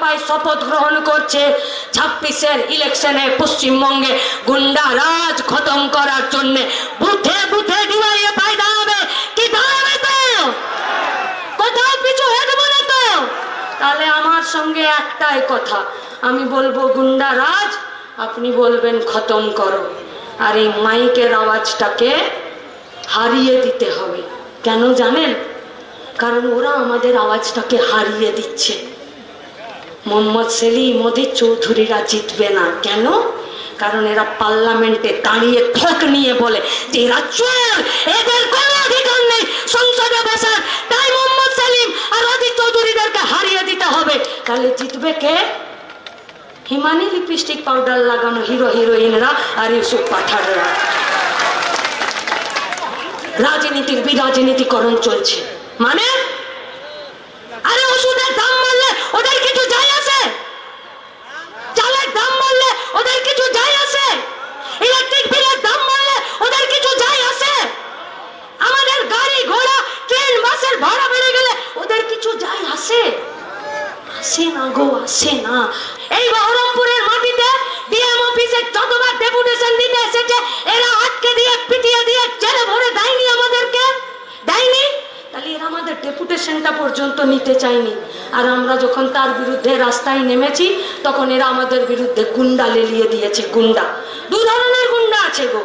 পায়ে শপথ গ্রহণ করছে। ছাব্বিশের ইলেকশনে পশ্চিমবঙ্গে গুন্ডা রাজ খতম করার জন্য বুথে বুথে ডিওয়াইয়ে পায়ে দাঁড়াবে কি দাঁড়াবে তো? কোথাও পিছু হেঁটবো না তো? তাহলে আমার সঙ্গে একটাই কথা। আমি বলব, গুন্ডা রাজ, আপনি বলবেন খতম করো। আর এই মাইকের আওয়াজটাকে হারিয়ে দিতে হবে। কেন জানেন? কারণ ওরা আমাদের আওয়াজটাকে হারিয়ে দিচ্ছে। মোহাম্মদ সেলিম ওদের চৌধুরীরা জিতবে না। কেন? কারণ এরা পার্লামেন্টে দাঁড়িয়ে ঠক নিয়ে বলে যে এরা চোর এদের কোনো অধিকার নেই। সংসদে বসার তাই মোহাম্মদ সেলিম আর অজিত চৌধুরীদেরকে হারিয়ে দিতে হবে। তাহলে জিতবে কে? হিমানি লিপস্টিক পাউডার লাগানো হিরো হিরোইনরা আর ইউসুফ পাঠাররা রাজনীতির বিরাজনীতিকরণ চলছে। মানে আরে ওষুধের দাম বাড়লে ওদের কিছু যায় আসে চালের দাম বাড়লে ওদের কিছু যাই আছে। ইলেকট্রিক বিলের দাম বাড়লে ওদের কিছু যাই আছে। আমাদের গাড়ি, ঘোড়া ট্রেন বাসের ভাড়া বেড়ে গেলে ওদের কিছু যাই আছে? আসে না গো, আসে না। এই বহরমপুরের মাটিতে ডিএম অফিসে যতবার ডেপুটেশন দিতে এসেছে, এরা আটকে দিয়ে, পিটিয়ে দিয়ে জেলে ভরে দেয়নি আমাদেরকে দেয়নি তাহলে এরা আমাদের ডেপুটেশনটা পর্যন্ত নিতে চায়নি আর আমরা যখন তার বিরুদ্ধে রাস্তায় নেমেছি, তখন এরা আমাদের বিরুদ্ধে গুন্ডা লেলিয়ে দিয়েছে, গুন্ডা। দু ধরনের গুন্ডা আছে গো।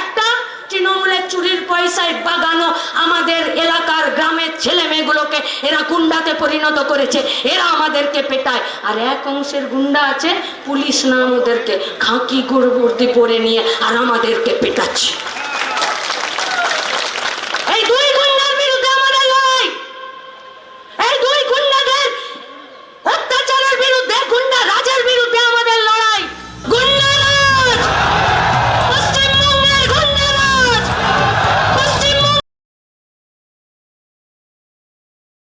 একটা, তৃণমূলের চুরির পয়সায় বাগানো আমাদের এলাকার গ্রামের ছেলে মেয়েগুলোকে এরা গুন্ডাতে পরিণত করেছে, এরা আমাদেরকে পেটায়। আর এক অংশের গুন্ডা আছে, পুলিশ নাম ওদেরকে খাঁকি গুড়বুর্দি পরে নিয়ে আর আমাদেরকে পেটাচ্ছে।